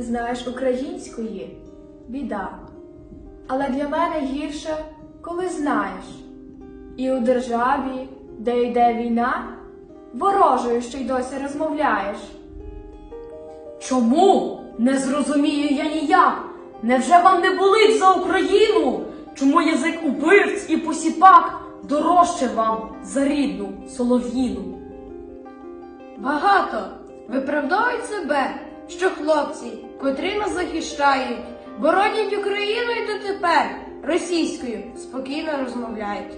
не знаєш української біда. Але для мене гірше, коли знаєш. І у державі, де йде війна, ворожою ще й досі розмовляєш. Чому? Не зрозумію я ніяк. Невже вам не болить за Україну? Чому язик убивць і посіпак дорожче вам за рідну солов'їну? Багато виправдовують себе, що хлопці, котрі нас захищають, боронять Україну і дотепер російською спокійно розмовляють.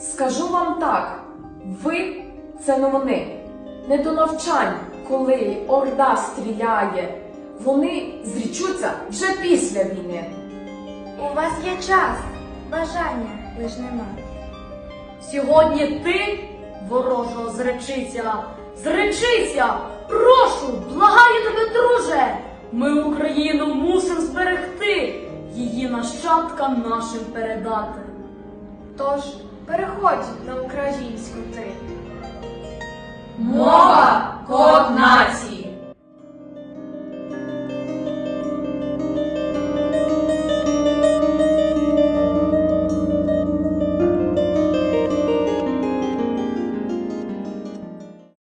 Скажу вам так, ви це не вони. Не до навчань, коли орда стріляє. Вони зрічуться вже після війни. У вас є час, бажання лиш нема. Сьогодні ти, ворожого зречися, зречися! Прошу, благаю нащадкам нашим передати. Тож переходь на українську ти. Мова код нації.